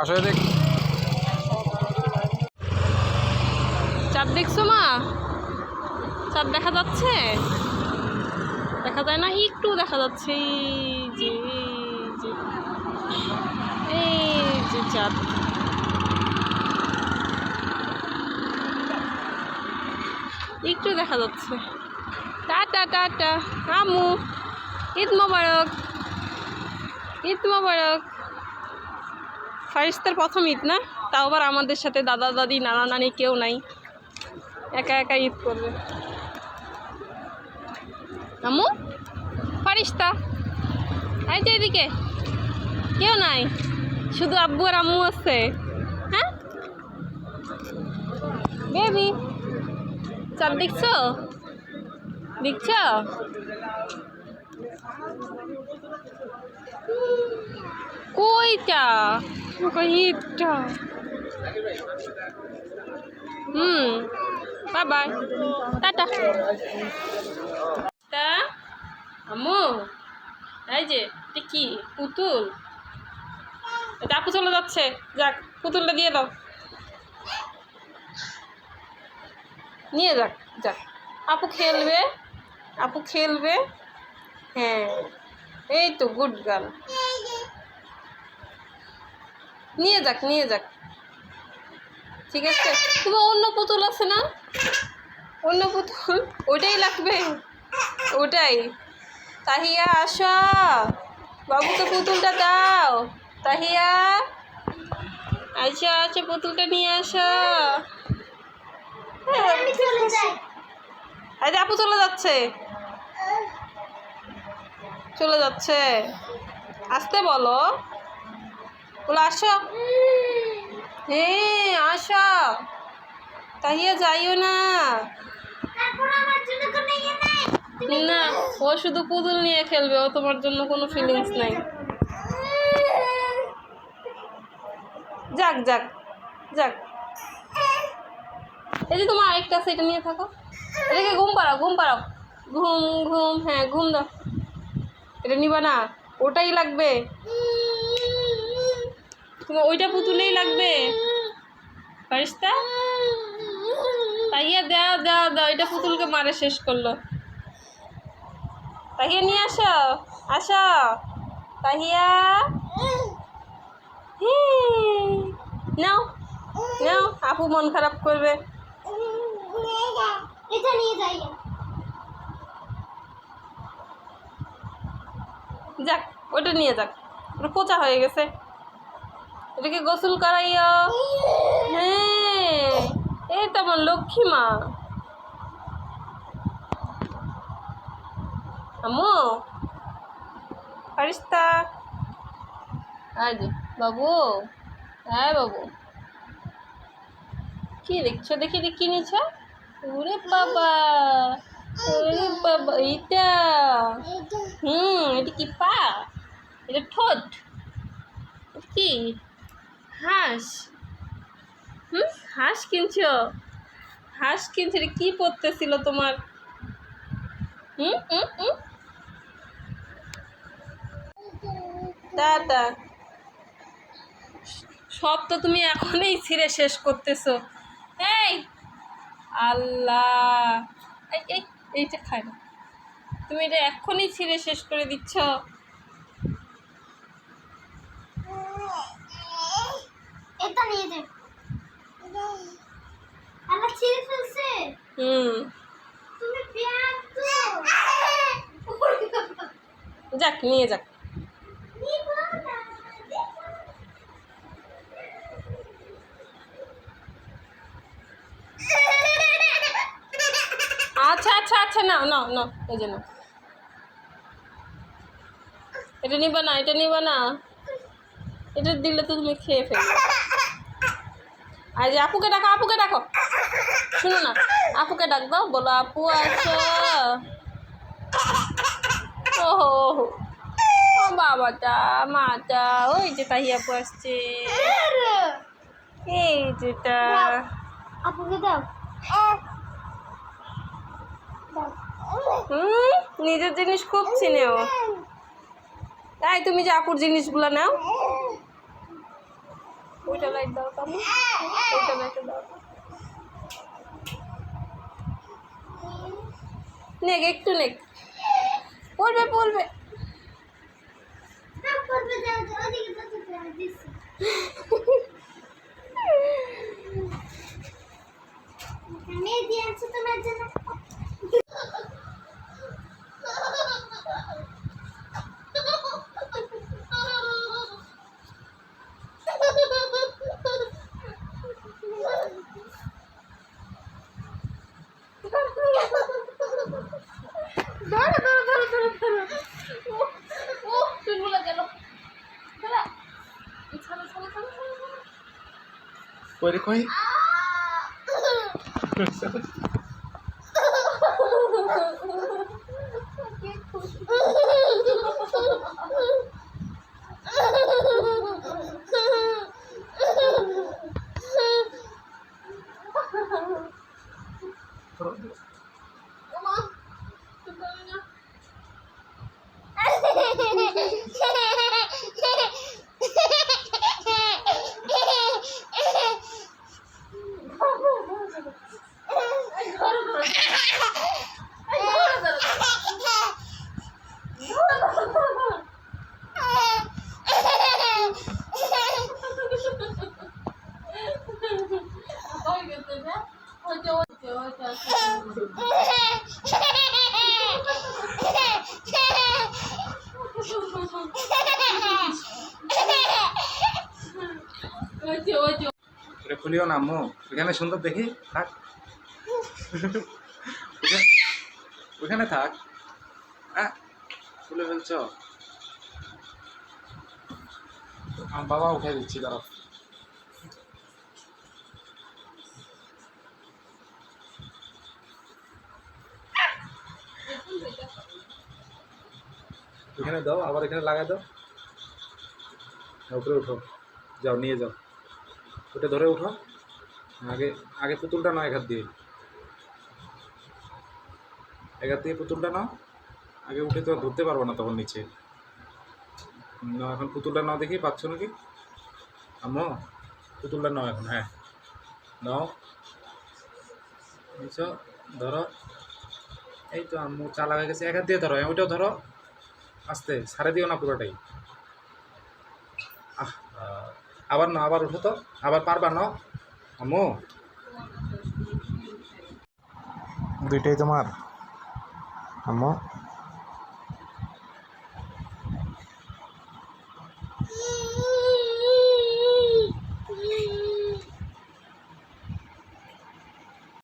আসলে দেখছ মা? চাঁদ দেখা যাচ্ছে? দেখা যায় না? একটু দেখা যাচ্ছে। এই যে এই যে চাঁদ। একটু দেখা যাচ্ছে। Tata tata. আমু ঈদ মোবারক। ঈদ মোবারক। ফারিস্তার প্রথম ঈদ না? তাও আবার আমাদের সাথে দাদা, দাদি, নানা, নানি কেউ নাই। একা একা ঈদ করবে। আম্মু? ফারিস্তা? এই যে এদিকে। কেউ নাই। শুধু আব্বু আর আম্মু আছে। হ্যাঁ? বেবি? চার দেখছ? দেখছ? কইটা? কইটা? হুম বাই বাই টাটা। তা আম্মু এই যে এটা কি? পুতুল? এটা আপু চলে যাচ্ছে। যাক পুতুলটা দিয়ে দাও। নিয়ে যাক যাক। আপু খেলবে? আপু খেলবে? হ্যাঁ। এই তো গুড গার্ল নিয়ে যাক নিয়ে যাক। ঠিক আছে? তোমার অন্য পুতুল আছে না? অন্য পুতুল? ওটাই লাগবে? ওটাই। তাহিয়া, আসো। বাবুকে পুতুলটা দাও। তাহিয়া আচ্ছা আচ্ছা পুতুলটা নিয়ে আসো। আরে আপু চলে যাচ্ছে। চলে যাচ্ছে। আসতে বলো। বলো আসো। হ্যাঁ আসো। তাহিয়া যাইও না। না ও শুধু পুতুল নিয়ে খেলবে ও তোমার জন্য কোনো ফিলিংস নাই। যাক যাক যাক। এই যে তোমার আরেকটা আছে, এটা নিয়ে থাকো। এটাকে ঘুম পাড়াও ঘুম পাড়াও। ঘুম ঘুম হ্যাঁ ঘুম দাও। এটা নিবা না, ওটাই লাগবে। তোমার ওইটা পুতুলেই লাগবে। ফারিস্তা? তাইয়া দাও দাও দাও, এটা পুতুলকে মারে শেষ করল। তাহিয়া, নিয়ে আসো আসো। তাহিয়া? নাও নাও, আপু মন খারাপ করবে। এটা নিয়ে যাই যাক ওটা নিয়ে যাক। ওটা পচা হয়ে গেছে। এটাকে গোসল করাইও। হ্যাঁ এই তো আমার লক্ষ্মী মা। আম্মু ফারিস্তা আজ বাবু। হ্যাঁ বাবু। কি দেখছ? দেখি দেখি নিছ ওরে বাবা ওরে বাবা, এইটা। হুম, এটা কি পা? এটা ঠোঁট। কি? হাঁস। হুম, হাঁস কিনছো? হাঁস কিনছো, এটা কি পড়তেছিল তোমার? হুম হুম হুম। টাটা সব তো তুমি এখনই ছিঁড়ে শেষ করতেছো। এই আল্লাহ। এই এই এইটা খায় না। তুমি এটা এখনই ছিঁড়ে শেষ করে দিচ্ছ। এটা নিয়ে যাই আল্লাহ ছিঁড়ে ফেলছে। হুম। তুমি প্যান তো। যাক নিয়ে যাক। আচ্ছা আচ্ছা আচ্ছা না না না এই যে না এটা নিবা না এটা নিবা না। এটা দিলে তো তুমি খেয়ে ফেলবে। আর যে আপুকে ডাকো আপুকে ডাকো। শুনো না আপুকে ডাক দাও বলো আপু আছো। ওহো ও বাবাটা মাটা ওই যে তাহি আপু আসছে। এই যেটা। আপুকে দাও। হুম, নিজের জিনিস খুব চিনেও। তাই তুমি যে আপুর জিনিসগুলো নাও। নেক, একটু নেক। পড়বে পড়বে। Corre, corre. খুলিও না আম্মু ওখানে সুন্দর দেখি, থাক। ওখানে থাক। হ্যাঁ খুলে ফেলছ। আমার বাবা উঠে দিচ্ছি, দাঁড়াও। এখানে দাও, আবার এখানে লাগাই দাও। উপরে উঠো। যাও, নিয়ে যাও। ওটা ধরে উঠো। আগে আগে পুতুলটা নাও এক হাত দিয়ে। এক হাত দিয়ে পুতুলটা নাও। আগে উঠে তো ধরতে পারব না তখন নিচে। নাও এখন পুতুলটা নাও দেখি, পাচ্ছ নাকি? আম্মু, পুতুলটা নাও এখন হ্যাঁ। নাও। ধরো। এই তো আম্মু চালা হয়ে গেছে। এক হাত দিয়ে ধরো, ওইটাও ধরো। আস্তে, ছাড়ে দিও না পুরোটাই। আবার না আবার উঠো তো। আবার পারবা না আম্মু। দুইটাই তোমার? আম্মু।